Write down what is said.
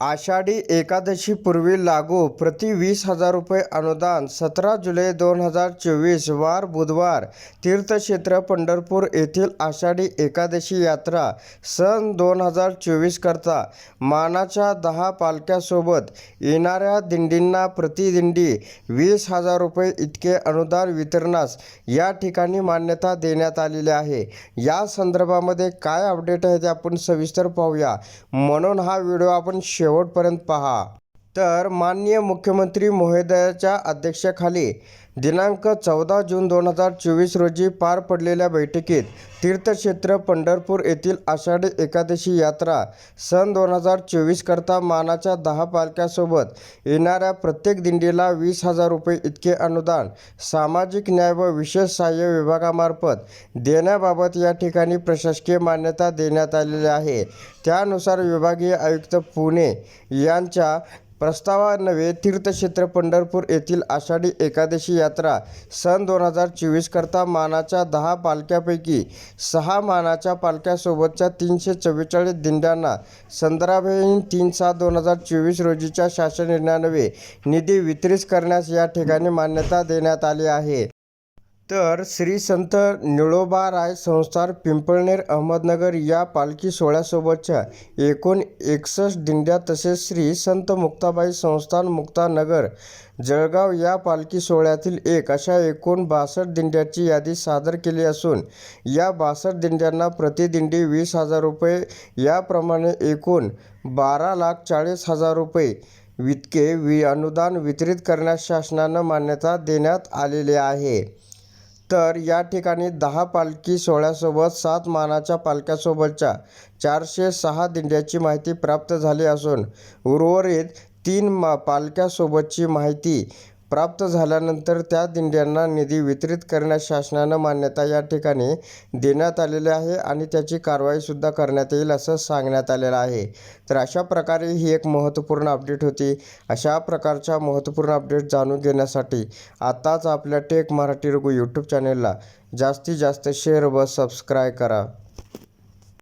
आषाढी एकादशीपूर्वी लागू प्रति वीस हजार रुपये अनुदान सतरा जुलै दोन हजार चोवीस वार बुधवार तीर्थक्षेत्र पंढरपूर येथील आषाढी एकादशी यात्रा सन दोन हजार चोवीस करता मानाच्या दहा पालख्यासोबत येणाऱ्या दिंडींना प्रतिदिंडी वीस हजार रुपये इतके अनुदान वितरणास या ठिकाणी मान्यता देण्यात आलेली आहे. या संदर्भामध्ये काय अपडेट आहे ते आपण सविस्तर पाहूया. म्हणून हा व्हिडिओ आपण शेवटपर्यंत पहा. तर माननीय मुख्यमंत्री महोदयाच्या अध्यक्षतेखाली दिनांक चौदा जून दोन हजार चोवीस रोजी पार पडलेल्या बैठकीत तीर्थक्षेत्र पंढरपूर येथील आषाढी एकादशी यात्रा सन दोन हजार चोवीस करता मानाच्या दहा पालख्यासोबत येणाऱ्या प्रत्येक दिंडीला वीस हजार रुपये इतके अनुदान सामाजिक न्याय व विशेष सहाय्य विभागामार्फत देण्याबाबत या ठिकाणी प्रशासकीय मान्यता देण्यात आलेली आहे. त्यानुसार विभागीय आयुक्त पुणे यांच्या प्रस्तावान्वये तीर्थक्षेत्र पंढरपूर येथील आषाढी एकादशी यात्रा सन दोन हजार चोवीस करता मानाच्या दहा पालख्यापैकी सहा मानाच्या पालख्यासोबतच्या तीनशे चव्वेचाळीस दिंड्यांना संदर्भाहीन तीन सात दोन हजार चोवीस रोजीच्या शासन निर्णयान्वये निधी वितरित करण्यास या ठिकाणी मान्यता देण्यात आली आहे. तर श्री संत निळोबा राय संस्थान पिंपळनेर अहमदनगर या पालखी सोहळ्यासोबतच्या एकूण एकसष्ट दिंड्या तसेच श्री संत मुक्ताबाई संस्थान मुक्तानगर जळगाव या पालखी सोहळ्यातील एक अशा एकूण बासष्ट दिंड्याची यादी सादर केली असून या बासष्ट दिंड्यांना प्रतिदिंडी वीस हजार रुपये याप्रमाणे एकूण बारा लाख चाळीस हजार रुपये इतके वि अनुदान वितरित करण्यास शासनानं मान्यता देण्यात आलेली आहे. तर या ठिकाणी दहा पालखी सोहळ्यासोबत सात मानाच्या पालख्यासोबतच्या चारशे सहा दिंड्याची माहिती प्राप्त झाली असून उर्वरित तीन मा पालख्यासोबतची माहिती प्राप्त झाल्यानंतर त्या दिंड्यांना निधी वितरित करण्यास शासनानं मान्यता या ठिकाणी देण्यात आलेली आहे आणि त्याची कारवाईसुद्धा करण्यात येईल असं सांगण्यात आलेलं आहे. तर अशा प्रकारे ही एक महत्त्वपूर्ण अपडेट होती. अशा प्रकारच्या महत्त्वपूर्ण अपडेट जाणून घेण्यासाठी आत्ताच आपल्या टेक मराठी रघु यूट्यूब चॅनेलला जास्तीत जास्त शेअर व सबस्क्राईब करा.